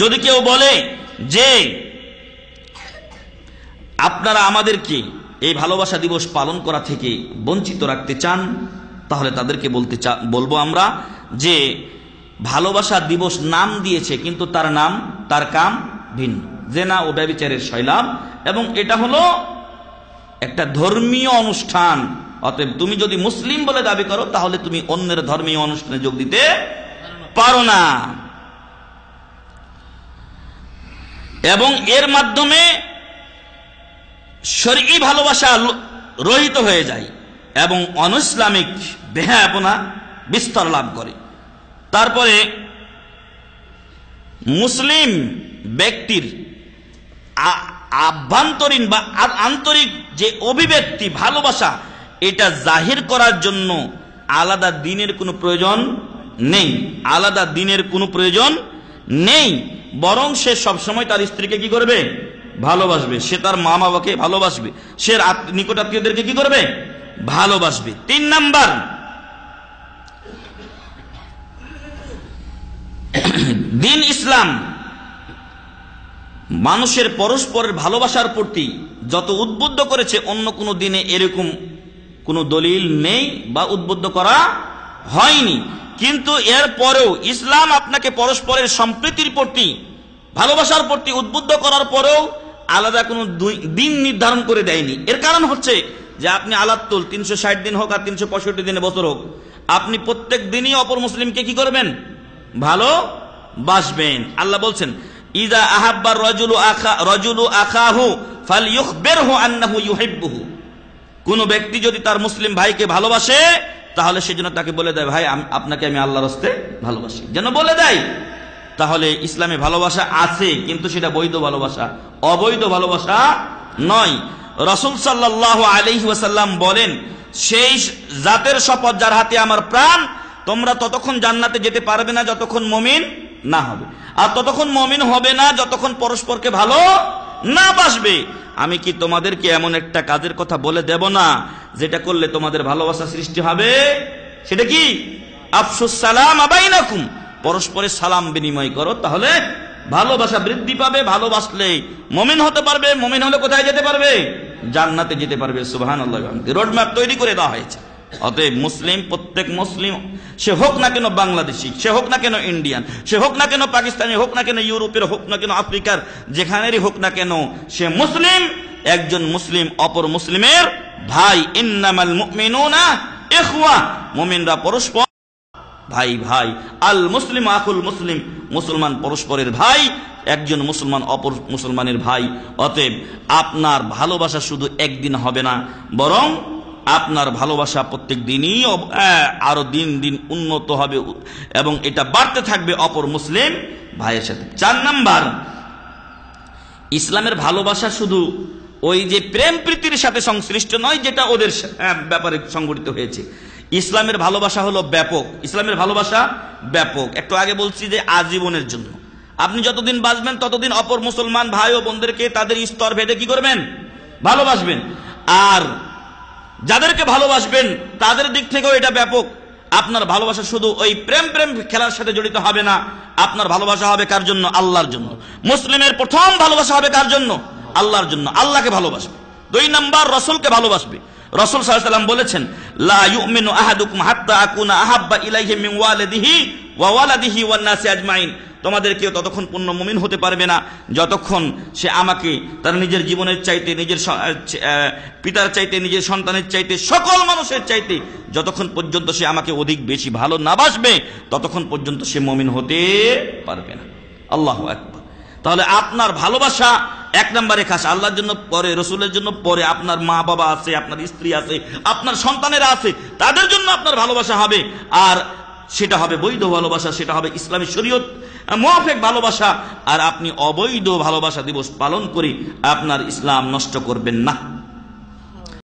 যদি কেউ বলে যে আপনারা আমাদেরকে এই ভালোবাসা দিবস পালন করা থেকে বঞ্চিত রাখতে চান, তাহলে তাদেরকে বলতে বলব আমরা যে ভালোবাসা দিবস নাম দিয়েছে, কিন্তু তার নাম, তার কাম ভিন্ন। জেনা ও ব্যবিচারের শৈলাভ এবং এটা হলো একটা ধর্মীয় অনুষ্ঠান। অতএব তুমি যদি মুসলিম বলে দাবি করো, তাহলে তুমি অন্যের ধর্মীয় অনুষ্ঠানে যোগ দিতে পারো না। এবং এর মাধ্যমে শরী ভালোবাসা রহিত হয়ে যায় এবং অনইসলামিক বেহায়াপনা বিস্তার লাভ করে। তারপরে মুসলিম ব্যক্তির আভ্যন্তরীণ বা আন্তরিক যে অভিব্যক্তি, ভালোবাসা, এটা জাহির করার জন্য আলাদা দিনের কোনো প্রয়োজন নেই। আলাদা দিনের কোনো প্রয়োজন নেই। বরং সে সবসময় তার স্ত্রীকে কি করবে? ভালোবাসবে। সে তার মা বাবাকে ভালোবাসবে। সে নিকট আত্মীয়দেরকে কি করবে? ভালোবাসবে। তিন নাম্বার। দিন ইসলাম মানুষের পরস্পরের ভালোবাসার প্রতি যত উদ্বুদ্ধ করেছে, অন্য কোনো দিনে এরকম কোনো দলিল নেই বা উদ্বুদ্ধ করা হয়নি। কিন্তু এর পরেও ইসলাম আপনাকে পরস্পরের সম্প্রীতির প্রতি, ভালোবাসার প্রতি উদ্বুদ্ধ করার পরেও আলাদা কোনো দিন নির্ধারণ করে দেয়নি। এর কারণ হচ্ছে যে আপনি আলাত্তুল, তিনশো ষাট দিন হোক আর তিনশো পঁয়ষট্টি দিনে বছর হোক, আপনি প্রত্যেক দিনই অপর মুসলিমকে কি করবেন? ভালো বাসবেন। আল্লাহ বলছেন, ইদা আহাব্বার রজুলু আখা রজুলু আখাহু ফাল ইউখবিরহু আন্নাহু ইউহিব্বুহু। কোন ব্যক্তি যদি তার মুসলিম ভাইকে ভালোবাসে তাহলে সেজন্য তাকে বলে দেয়, ভাই আপনাকে আমি আল্লাহর হস্তে ভালোবাসি। যেন বলে দেয়, তাহলে ইসলামে ভালোবাসা আছে, কিন্তু সেটা বৈধ ভালোবাসা। অবৈধ ভালোবাসা নয়। রসুল সাল্লাহ আলহি বলেন, সেই জাতের শপথ যার হাতে আমার প্রাণ, তোমরা ততক্ষণ জান্নাতে যেতে পারবে না যতক্ষণ মমিন না হবে। আর ততক্ষণ মমিন হবে না যতক্ষণ পরস্পরকে ভালো না বাসবে। আমি কি তোমাদেরকে এমন একটা কাজের কথা বলে দেব না, যেটা করলে তোমাদের ভালোবাসা সৃষ্টি হবে? সেটা কি? আফসুস সালাম আবাইনাকুম। পরস্পরের সালাম বিনিময় করো, তাহলে ভালোবাসা বৃদ্ধি পাবে, ভালোবাসলে মমিন হতে পারবে, মমিন হলে কোথায় যেতে পারবে? জান্নাতে যেতে পারবে সুবাহান আল্লাহ রোড ম্যাপ তৈরি করে দেওয়া হয়েছে। অতএব মুসলিম, প্রত্যেক মুসলিম, সে হোক না কেন বাংলাদেশি, সে হোক না কেন ইন্ডিয়ান, সে হোক না কেন পাকিস্তানি, হোক না কেন ইউরোপের, হোক না কেন আফ্রিকার, যেখানেরই হোক না কেন, সে মুসলিম, একজন মুসলিম অপর মুসলিমের ভাই। ইন্নামাল মুমিনুনা ইখওয়া, মুমিনরা পরস্পর ভাই ভাই। আল মুসলিম আকুল মুসলিম, মুসলমান পরস্পরের ভাই, একজন মুসলমান অপর মুসলমানের ভাই। অতএব আপনার ভালোবাসা শুধু একদিন হবে না, বরং আপনার ভালোবাসা প্রত্যেক দিনই আরও দিন দিন উন্নত হবে এবং এটা বাড়তে থাকবে অপর মুসলিম ভাইয়ের সাথে। চার নাম্বার, ইসলামের ভালোবাসা শুধু ওই যে প্রেম প্রীতির সাথে সংশ্লিষ্ট নয়, যেটা ওদের ব্যাপারে সংগঠিত হয়েছে। ইসলামের ভালোবাসা হলো ব্যাপক। ইসলামের ভালোবাসা ব্যাপক। একটু আগে বলছি যে আজীবনের জন্য। আপনি যতদিন বাঁচবেন, ততদিন অপর মুসলমান ভাই ও বোনদেরকে তাদের স্তর ভেদে কি করবেন? ভালোবাসবেন। আর যাদেরকে ভালোবাসবেন, তাদের দিক থেকেও এটা ব্যাপক। আপনার ভালোবাসা শুধু ওই প্রেম প্রেম খেলার সাথে জড়িত হবে না। আপনার ভালোবাসা হবে কার জন্য? আল্লাহর জন্য। মুসলিমের প্রথম ভালোবাসা হবে কার জন্য? আল্লাহর জন্য। আল্লাহকে ভালোবাসবে। দুই নাম্বার, রসুলকে ভালোবাসবে। রসুল সাল্লাম বলেছেন, লা ওয়ালাদিহি ওয়ান নাসি আজমাইন। তোমাদের কেউ ততক্ষণ পূর্ণ মুমিন হতে পারবে না। যতক্ষণ সে আমাকে তার নিজের জীবনের চাইতে, নিজের পিতার চাইতে, নিজের সন্তানের চাইতে, সকল মানুষের চাইতে যতক্ষণ পর্যন্ত সে আমাকে অধিক বেশি ভালো না বাসবে, ততক্ষণ পর্যন্ত সে মমিন হতে পারবে না। আল্লাহ একবার তাহলে আপনার ভালোবাসা এক নম্বরে খাস। আল্লাহর জন্য পরে, রসুলের জন্য পরে আপনার মা বাবা আছে, আপনার স্ত্রী আছে, আপনার সন্তানেরা আছে, তাদের জন্য আপনার ভালোবাসা হবে। আর সেটা হবে বৈধ ভালোবাসা, সেটা হবে ইসলামী শরীয়ত মোয়াফেক ভালোবাসা, আর আপনি অবৈধ ভালোবাসা দিবস পালন করে আপনার ইসলাম নষ্ট করবেন না।